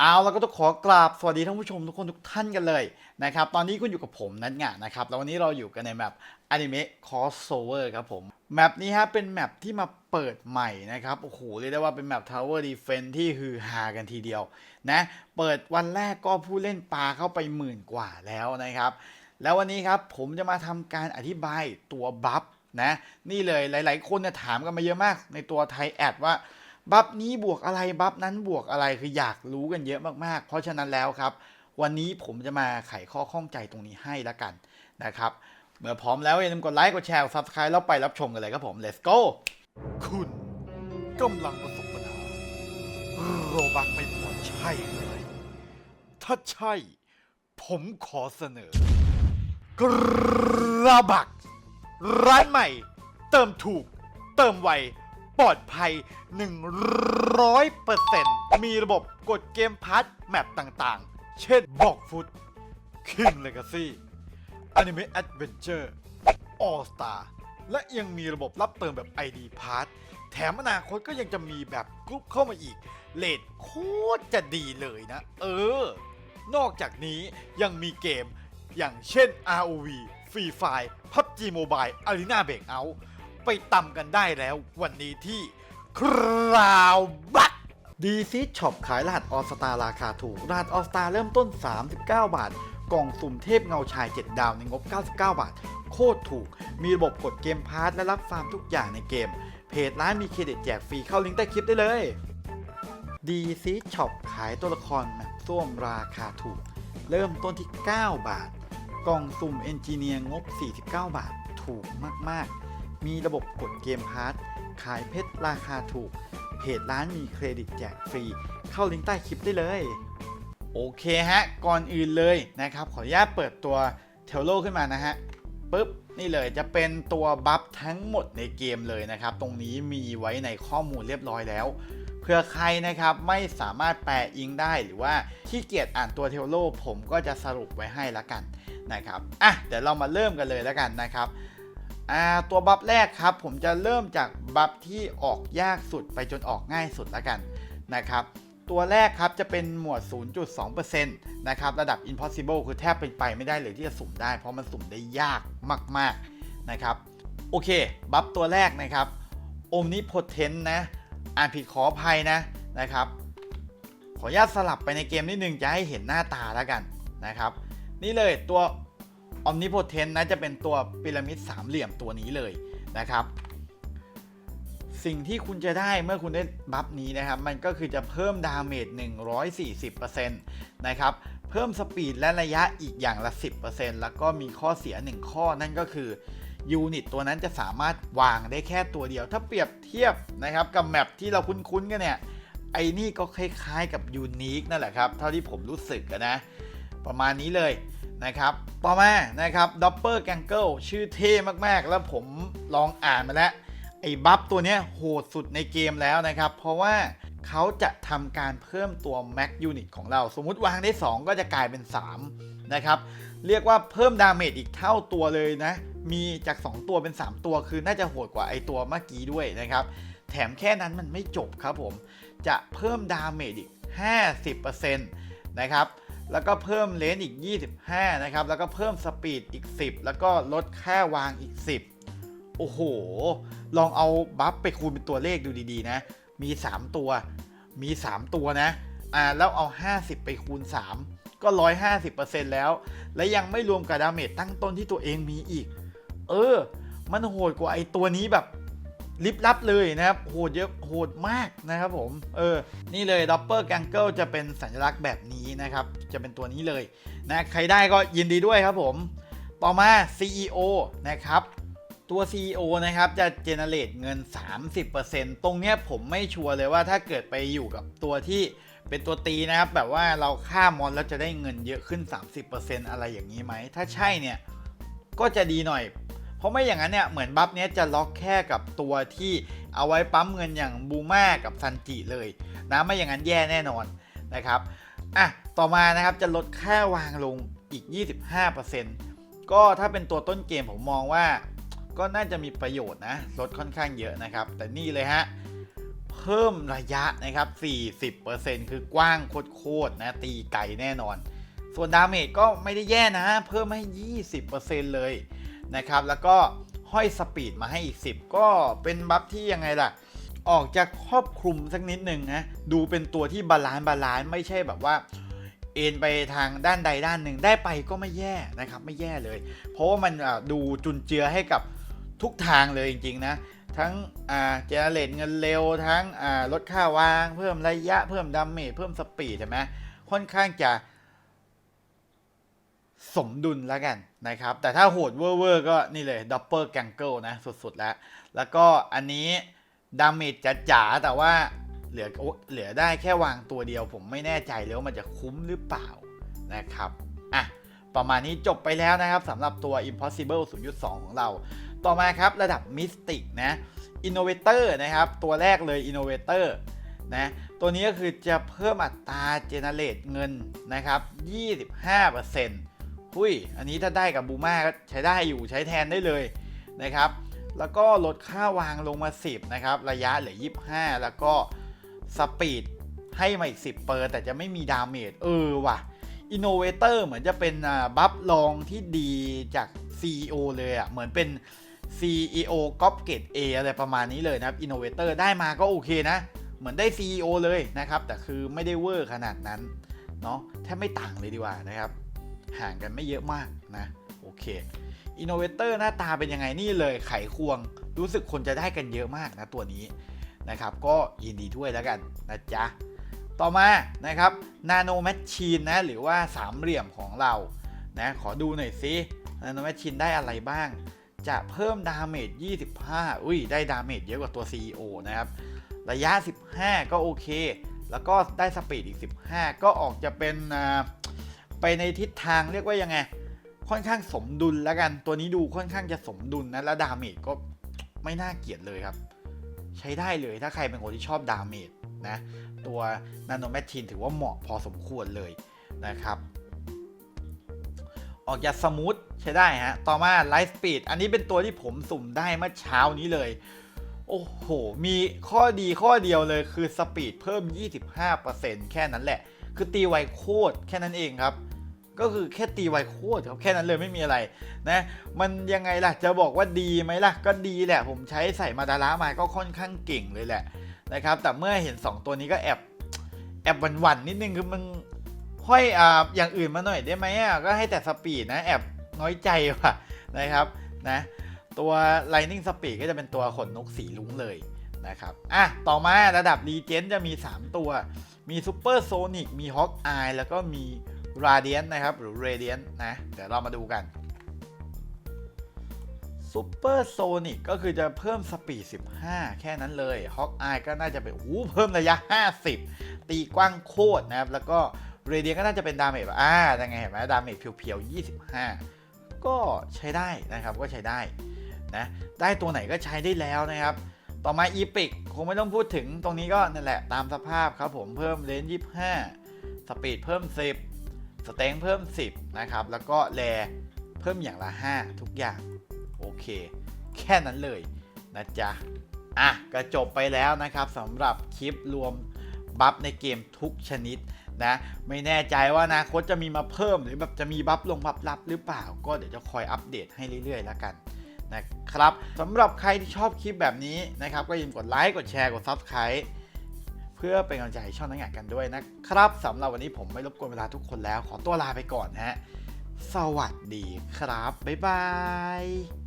เอาแล้วก็ต้องขอกราบสวัสดีท่านผู้ชมทุกคนทุกท่านกันเลยนะครับตอนนี้คุณอยู่กับผมนัทงะนะครับแล้ววันนี้เราอยู่กันในแมปอนิเมะคอสโซเวอร์ครับผมแมปนี้ฮะเป็นแมปที่มาเปิดใหม่นะครับโอ้โหเรียกได้ว่าเป็นแมป Tower Defense ที่ฮือฮากันทีเดียวนะเปิดวันแรกก็ผู้เล่นปลาเข้าไปหมื่นกว่าแล้วนะครับ แล้ววันนี้ครับผมจะมาทำการอธิบายตัวบัฟนะนี่เลยหลาย ๆ คนเนี่ยถามกันมาเยอะมากในตัวไทยแอดว่า บัฟนี้บวกอะไรบัฟนั้นบวกอะไรคืออยากรู้กันเยอะมากๆ เพราะฉะนั้นแล้วครับ วันนี้ผมจะมาไขข้อข้องใจตรงนี้ให้ละกันนะครับ เมื่อพร้อมแล้วอย่าลืมกดไลค์กดแชร์กด subscribe แล้วไปรับชมกันเลยครับผม let's go คุณกำลังประสบปัญหาโรบักไม่พอใช่เลยถ้าใช่ ผมขอเสนอกระบัก ร้านใหม่ เติมถูก เติมไว ปลอดภัย 100%มีระบบกดเกมพาร์ทแมปต่างๆ เช่นบอกฟุต King Legacy Anime Adventure All Star และยังมีระบบรับเติมแบบ ID Pass แถมอนาคตก็ยังจะมีแบบกรุ๊ปเข้ามาอีก เลทโคตรจะดีเลยนะ เออ นอกจากนี้ยังมีเกมอย่างเช่น ROV Free Fire PUBG Mobile Arena Breakout ไปตำกันได้แล้ว วันนี้ที่คราวบัคดีซีช็อปขายรหัสออสตาราคาถูก รหัสออสตาเริ่มต้น 39 บาท กล่องสุ่มเทพเงาชาย 7 ดาวในงบ 99 บาท โคตรถูก มีระบบกดเกมพาร์ทและรับฟาร์มทุกอย่างในเกม เพจร้านมีเครดิตแจกฟรีเข้าลิงก์ใต้คลิปได้เลยดีซีช็อปขายตัวละครแบบส้วมราคาถูก เริ่มต้นที่ 9 บาท กล่องสุ่มเอนจิเนียร์งบ 49 บาท ถูกมาก ๆ มีระบบกดเกมพาร์ทขายเพชรราคาถูก เพจร้านมีเครดิตแจกฟรี เข้าลิงก์ใต้คลิปได้เลย โอเคฮะ ก่อนอื่นเลยนะครับ ขออนุญาตเปิดตัวเทลโลขึ้นมานะฮะปึ๊บนี่เลยจะเป็นตัวบัฟทั้งหมดในเกมเลยนะครับ ตรงนี้มีไว้ในข้อมูลเรียบร้อยแล้ว เพื่อใครนะครับไม่สามารถแปลอิงได้หรือว่าขี้เกียจอ่านตัวเทลโลผมก็จะสรุปไว้ให้ละกันนะครับ อะเดี๋ยวเรามาเริ่มกันเลยแล้วกันนะครับ ตัวบัฟแรกครับ ผมจะเริ่มจากบัฟที่ออกยากสุดไปจนออกง่ายสุดแล้วกันนะครับตัวแรกครับจะเป็นหมวด 0.2%นะครับระดับ impossible คือแทบเป็นไปไม่ได้เลยที่จะสุ่มได้ เพราะมันสุ่มได้ยากมากๆนะครับโอเค บัฟตัวแรกนะครับ omnipotent นะ อ่านผิดขออภัยนะนะครับ ขออนุญาตสลับไปในเกมนิดนึงจะให้เห็นหน้าตาแล้วกันนะครับ นี่เลยตัว omnipotent นะจะเป็นตัวพีระมิดสามเหลี่ยมตัวนี้เลยนะครับ สิ่งที่คุณจะได้เมื่อคุณได้บัฟนี้นะครับ มันก็คือจะเพิ่มดาเมจ140%นะครับ เพิ่มสปีดและระยะอีกอย่างละ 10%แล้วก็มีข้อเสีย 1 ข้อนั่นก็คือยูนิตตัวนั้นจะสามารถวางได้แค่ตัวเดียว ถ้าเปรียบเทียบนะครับกับแมปที่เราคุ้นๆกันเนี่ย ไอ้นี่ก็คล้ายๆกับยูนิคนั่นแหละครับ เท่าที่ผมรู้สึกนะ ประมาณนี้เลย นะครับ ต่อมานะครับด็อปเปอร์แกงเกิลชื่อเท่มากๆ แล้วผมลองอ่านมาแล้ว ไอ้บัฟตัวนี้โหดสุดในเกมแล้วนะครับ เพราะว่าเขาจะทำการเพิ่มตัว Max Unit ของเรา สมมุติวางได้ 2 ก็จะกลายเป็น 3 นะครับ เรียกว่าเพิ่มดาเมจอีกเท่าตัวเลยนะ มีจาก 2 ตัวเป็น 3 ตัวคือน่าจะโหดกว่าไอตัวเมื่อกี้ด้วยนะครับ แถมแค่นั้นมันไม่จบครับผม จะเพิ่มดาเมจอีก 50%นะครับ แล้วก็เพิ่มเลนส์อีก 25 นะครับ แล้วก็เพิ่มสปีดอีก 10 แล้วก็ลดค่าวางอีก 10 โอ้โห ลองเอาบัฟไปคูณเป็นตัวเลขดูดีๆนะ มี 3 ตัว มี 3 ตัวนะ อ่า แล้วเอา 50 ไปคูณ 3 ก็ 150%แล้ว และยังไม่รวมกับดาเมจตั้งต้นที่ตัวเองมีอีก เออ มันโหดกว่าไอตัวนี้แบบ ลิบลับเลยนะครับ โหดเยอะโหดมากนะครับผม เออ นี่เลยดับเบิลแกงเกิลจะเป็นสัญลักษณ์แบบนี้นะครับ จะเป็นตัวนี้เลยนะใครได้ก็ยินดีด้วยครับผม ต่อมา CEO นะครับตัว CEO นะครับ จะเจเนเรตเงิน 30%ตรงเนี้ยผมไม่ชัวร์เลยว่าถ้าเกิดไปอยู่กับตัวที่เป็นตัวตีนะครับ แบบว่าเราฆ่ามอนแล้วจะได้เงินเยอะขึ้น 30%อะไรอย่างนี้ไหม ถ้าใช่เนี่ย ก็จะดีหน่อย ราะไม่อย่างนั้นเนี่ยเหมือนบัฟเนี้ยจะล็อกแค่กับตัวที่เอาไว้ปั๊มเงินอย่างบูมากับซันจิเลยนะไม่อย่างนั้นแย่แน่นอนนะครับอะต่อมานะครับจะลดค่าวางลงอีก 25%ก็ถ้าเป็นตัวต้นเกมผมมองว่าก็น่าจะมีประโยชน์นะลดค่อนข้างเยอะนะครับ แต่นี่เลยฮะเพิ่มระยะนะครับ 40%คือกว้างโคตรๆนะตีไกลแน่นอน ส่วนดาเมจก็ไม่ได้แย่นะ เพิ่มให้ 20%เลย นะครับ แล้วก็ห้อยสปีดมาให้อีก 10 ก็เป็นบัฟที่ยังไงล่ะ ออกจากครอบคลุมสักนิดหนึ่งนะ ดูเป็นตัวที่บาลานซ์บาลานซ์ไม่ใช่แบบว่าเอ็นไปทางด้านใดด้านหนึ่งได้ไปก็ไม่แย่นะครับ ไม่แย่เลย เพราะว่ามันดูจุนเจือให้กับทุกทางเลยจริงๆนะ ทั้งเจเนเรตเงินเร็วทั้งลดค่าวาง เพิ่มระยะเพิ่มดาเมจเพิ่มสปีดใช่ไหมค่อนข้างจะ สมดุลแล้วกันนะครับ แต่ถ้าโหดเวอร์ก็นี่เลยดับเบิลแกงเกิลนะสุดๆแล้ว แล้วก็อันนี้ดาเมจจ๋าแต่ว่าเหลือเหลือได้แค่วางตัวเดียว ผมไม่แน่ใจเลยว่ามันจะคุ้มหรือเปล่านะครับอะประมาณนี้จบไปแล้วนะครับสำหรับตัว Impossible 0.2 ของเรา ต่อมาครับระดับ Mystic นะ Innovator นะครับ ตัวแรกเลย Innovator นะตัวนี้ก็คือจะเพิ่มอัตรา generate เงินนะครับ 25% หุยอันนี้ถ้าได้กับบูมาก็ใช้ได้อยู่ใช้แทนได้เลยนะครับ แล้วก็ลดค่าวางลงมา 10 นะครับ ระยะเหลือ 25 แล้วก็สปีดให้มาอีก 10 เปอร์ แต่จะไม่มีดาเมจเออว่ะ Innovator เหมือนจะเป็นบัฟลองที่ดีจาก CEO เลยอะ่ะ เหมือนเป็น CEO ก๊อปเกต A ออะไรประมาณนี้เลยนะครับ Innovator ได้มาก็โอเคนะ เหมือนได้ CEO เลยนะครับ แต่คือไม่ได้เวอร์ขนาดนั้นเนาะแทบไม่ต่างเลยดีกว่านะครับ ห่างกันไม่เยอะมากนะโอเคอินโนเวเตอร์หน้าตาเป็นยังไงนี่เลยไขควง รู้สึกคนจะได้กันเยอะมากนะตัวนี้นะครับ ก็ยินดีด้วยแล้วกันนะจ๊ะ ต่อมานะครับนาโนแมชชีนนะหรือว่าสามเหลี่ยมของเรานะขอดูหน่อยซินาโนแมชชีนได้อะไรบ้าง จะเพิ่มดาเมจ 25 อุ้ยได้ดาเมจเยอะกว่าตัว CEO นะครับ ระยะ 15 ก็โอเค แล้วก็ได้สปีดอีก 15 ก็ออกจะเป็นอ่า ไปในทิศทางเรียกว่ายังไง ค่อนข้างสมดุลแล้วกันตัวนี้ดูค่อนข้างจะสมดุลนะแล้วดาเมจก็ไม่น่าเกลียดเลยครับ ใช้ได้เลยถ้าใครเป็นคนที่ชอบดาเมจนะตัวนาโนแมชชีนถือว่าเหมาะพอสมควรเลยนะครับ ออกจากสมูทใช้ได้ฮะ ต่อมาไลฟ์สปีดอันนี้เป็นตัวที่ผมสุ่มได้เมื่อเช้านี้เลย โอ้โห มีข้อดีข้อเดียวเลยคือสปีดเพิ่ม 25%แค่นั้นแหละ คือตีไวโคตรแค่นั้นเองครับ ก็คือแค่ตีไวโคตรครับแค่นั้นเลยไม่มีอะไรนะมันยังไงล่ะจะบอกว่าดีไหมล่ะ ก็ดีแหละ ผมใช้ใส่มาดาระมาก็ค่อนข้างเก่งเลยแหละนะครับแต่เมื่อเห็น 2 ตัวนี้ก็แอบแอบหวั่นๆนิดนึงคือมันห้อยอ่าอย่างอื่นมาหน่อยได้ไหมอะก็ให้แต่สปีดนะแอบน้อยใจว่ะนะครับนะตัว Lightning Speed ก็จะเป็นตัวขนนกสีลุ้งเลยนะครับอะต่อมาระดับ Regen จะมี 3 ตัว มี Super Sonic มี Hawk Eye แล้วก็มี Radiant นะครับ หรือ Radiant นะ เดี๋ยวเรามาดูกัน Super Sonic ก็คือจะเพิ่มสปีด 15 แค่นั้นเลย Hawk Eye ก็น่าจะเป็นอู้เพิ่มระยะ 50 ตีกว้างโคตรนะครับ แล้วก็ Radiant ก็น่าจะเป็นดาเมจอ่ายังไงเห็นไหมดาเมจเพียวๆ 25 ก็ใช้ได้นะครับก็ใช้ได้นะได้ตัวไหนก็ใช้ได้แล้วนะครับ ต่อมา e p i c คงไม่ต้องพูดถึงตรงนี้ก็นั่นแหละตามสภาพครับผมเพิ่มเลนส์25 สปีดเพิ่ม 10 สเต็งเพิ่ม 10 นะครับ แล้วก็แลเพิ่มอย่างละ 5 ทุกอย่าง โอเค แค่นั้นเลยนะจ๊ะ อะก็จบไปแล้วนะครับสำหรับคลิปรวมบัฟในเกมทุกชนิดนะ ไม่แน่ใจว่าอนาคตจะมีมาเพิ่มหรือแบบจะมีบัฟลงบัฟลับหรือเปล่า ก็เดี๋ยวจะคอยอัปเดตให้เรื่อยๆ แล้วกันนะครับสำหรับใครที่ชอบคลิปแบบนี้นะครับ ก็อย่าลืมกดไลค์กดแชร์กด Subscribe เพื่อเป็นกำลังใจให้ช่องนักงานกันด้วยนะครับสำหรับวันนี้ผมไม่รบกวนเวลาทุกคนแล้ว ขอตัวลาไปก่อนฮะ สวัสดีครับ บ๊ายบาย